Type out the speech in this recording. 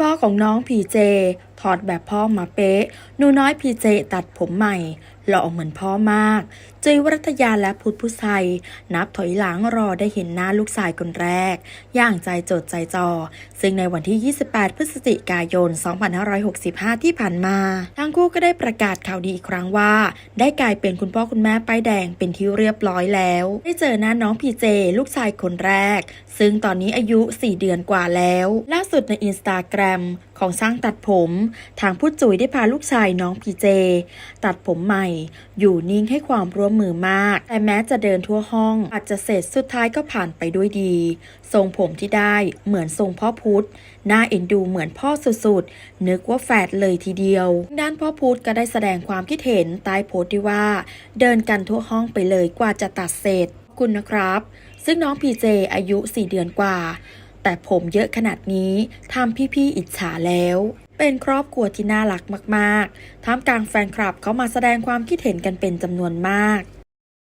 พ่อของน้องผีเจ ถอดแบบพ่อมาเป๊ะหนูน้อยพีเจตัดผมใหม่ หล่อเหมือนพ่อมาก จุยวรัตยาและพุทธพุชัยนับถอยหลังรอได้เห็นหน้าลูกชายคนแรก อย่างใจจดใจจอ ซึ่งในวันที่ 28 พฤศจิกายน 2565 ที่ผ่านมา ทั้งคู่ก็ได้ประกาศข่าวดีอีกครั้งว่า ได้กลายเป็นคุณพ่อคุณแม่ป้ายแดงเป็นที่เรียบร้อยแล้ว ได้เจอหน้าน้องพีเจลูกชายคนแรก ซึ่งตอนนี้อายุ 4 เดือนกว่าแล้ว ล่าสุดในอินสตาแกรมของช่างตัดผมทางผู้จุ๋ยได้พาลูกชายน้องพีเจ ตัดผมใหม่ อยู่นิ่งให้ความร่วมมือมาก แต่แม้จะเดินทั่วห้อง อาจจะเสร็จสุดท้ายก็ผ่านไปด้วยดี ทรงผมที่ได้เหมือนทรงพ่อพุธหน่าเอ็นดูเหมือนพ่อสุดๆ นึกว่าแฝดเลยทีเดียว ด้านพ่อพุธก็ได้แสดงความคิดเห็นใต้โพสต์ที่ว่า เดินกันทั่วห้องไปเลยกว่าจะตัดเสร็จคุณนะครับ ซึ่งน้องพีเจอายุ 4 เดือนกว่า แต่ผมเยอะขนาดนี้ทำพี่ๆอิจฉาแล้ว เป็นครอบครัวที่น่ารักมาก ๆ ท่ามกลางแฟนคลับเขามาแสดงความคิดเห็นกันเป็นจำนวนมาก